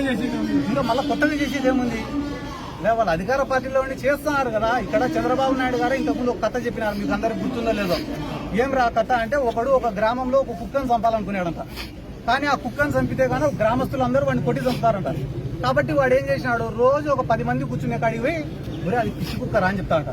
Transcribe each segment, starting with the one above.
ఇంకా మళ్ళీ కొత్తగా చేసేది ఏముంది? లే, వాళ్ళు అధికార పార్టీలో ఉండి చేస్తున్నారు కదా ఇక్కడ చంద్రబాబు నాయుడు గారు ఇంతకుముందు ఒక కథ చెప్పినారు మీకు అందరికి గుర్తుందో లేదో. ఏం రా కథ అంటే ఒకడు ఒక గ్రామంలో ఒక కుక్కను చంపాలనుకున్నాడంట. కానీ ఆ కుక్కను చంపితే కానీ గ్రామస్తులు అందరూ వాడిని కొట్టి చంపుతారంట. కాబట్టి వాడు ఏం చేసినాడు? రోజు ఒక పది మంది కూర్చునే కాడికి పోయి అది పిచ్చి కుక్క రా అని చెప్తాడంట.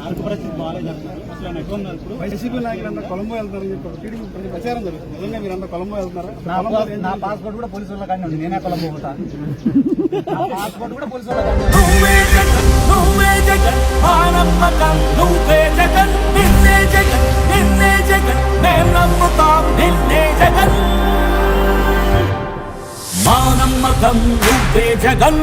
ఆర్థిక పరిస్థితి బాగాలేదంటున్నారు అసలు ఆయన ఎక్కడ ఉన్నారు వైసీపీ నాయకులంతా కొలంబో వెళ్తారని చెప్పి టీడీపీ ప్రతి ప్రచారం జరుగుతుంది. నిజంగా మీరంతా కొలంబో వెళ్తున్నారా? నా పాస్పోర్ట్ కూడా పోలీసు వాళ్ళ కానీ ఉంది. నేనే కొలంబో పోతా. పాస్పోర్ట్ కూడా పోలీసు వాళ్ళ కానీ నువ్వే జగన్ నువ్వే జగన్ మా నమ్మకం నువ్వే జగన్ నిన్నే జగన్ నిన్నే జగన్ మేం నమ్ముతాం నిన్నే జగన్. మా నమ్మకం నువ్వే జగన్.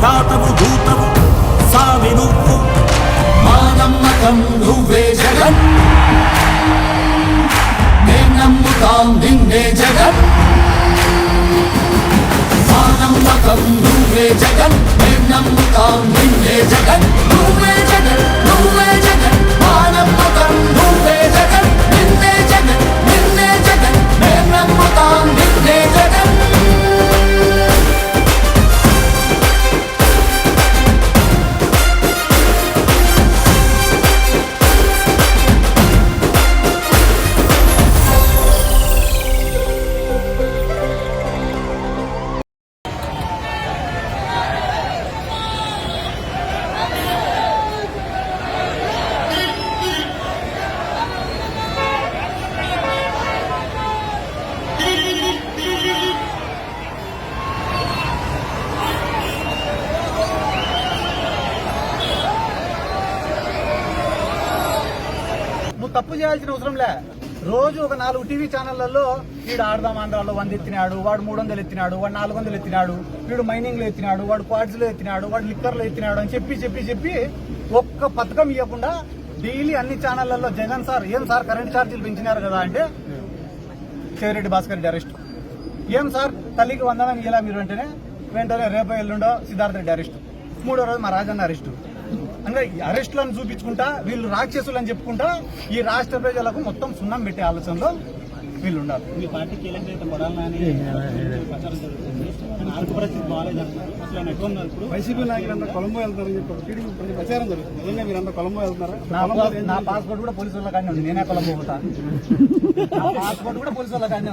భ్రాతవు దూతవు సామి నువ్వు మా నమ్మకం నువ్వే జగన్. నేను నమ్ముతాం నిన్నే జగన్. మా నమ్మకం నువ్వే జగన్. నేను నమ్ముతాం నిన్నే జగన్. నువ్వే జగన్ నువ్వే జగన్. నువ్వు తప్పు చేయాల్సిన అవసరం లే. రోజు ఒక నాలుగు టీవీ ఛానళ్ళలో వీడు ఆడదాం ఆంధ్రాలో వంద ఎత్తినాడు వాడు మూడు వందలు ఎత్తినాడు వాడు నాలుగు వందలు ఎత్తినాడు వీడు మైనింగ్లో ఎత్తినాడు వాడు క్వార్డ్స్లో ఎత్తినాడు వాడు లిక్కర్లో ఎత్తినాడు అని చెప్పి చెప్పి చెప్పి ఒక్క పథకం ఇవ్వకుండా డైలీ అన్ని ఛానళ్ళలో జగన్ సార్ ఏం సార్ కరెంట్ ఛార్జీలు పెంచినారు కదా అంటే చెవిరెడ్డి భాస్కర్ రెడ్డి అరెస్ట్. ఏం సార్ తల్లికి వందనం ఇలా మీరు వెంటనే వెంటనే రేపు ఎల్లుండో సిద్ధార్థ రెడ్డి అరెస్ట్. మూడో రోజు మా రాజన్న అరెస్టు. అంటే అరెస్టులను చూపించుకుంటా వీళ్ళు రాక్షసులు అని చెప్పుకుంటా ఈ రాష్ట్ర ప్రజలకు మొత్తం సున్నం పెట్టే ఆలోచనలో వీళ్ళు ఉండాలి. మీ పార్టీ ఆర్థిక పరిస్థితి బాగాలేదంటున్నారు. అసలు ఆయన ఎక్కడ ఉన్నారు వైసీపీ నాయకులంతా కొలంబో వెళ్తారని చెప్పి ప్రచారం జరుగుతుంది. నిజంగా మీరంతా కొలంబో వెళ్తున్నారా? నా పాస్పోర్ట్ కూడా పోలీసు వాళ్ళ కానీ ఉంది. నేనే కొలంబో పోతా. నా పాస్పోర్ట్ కూడా పోలీసు వాళ్ళ కానీ ఉంది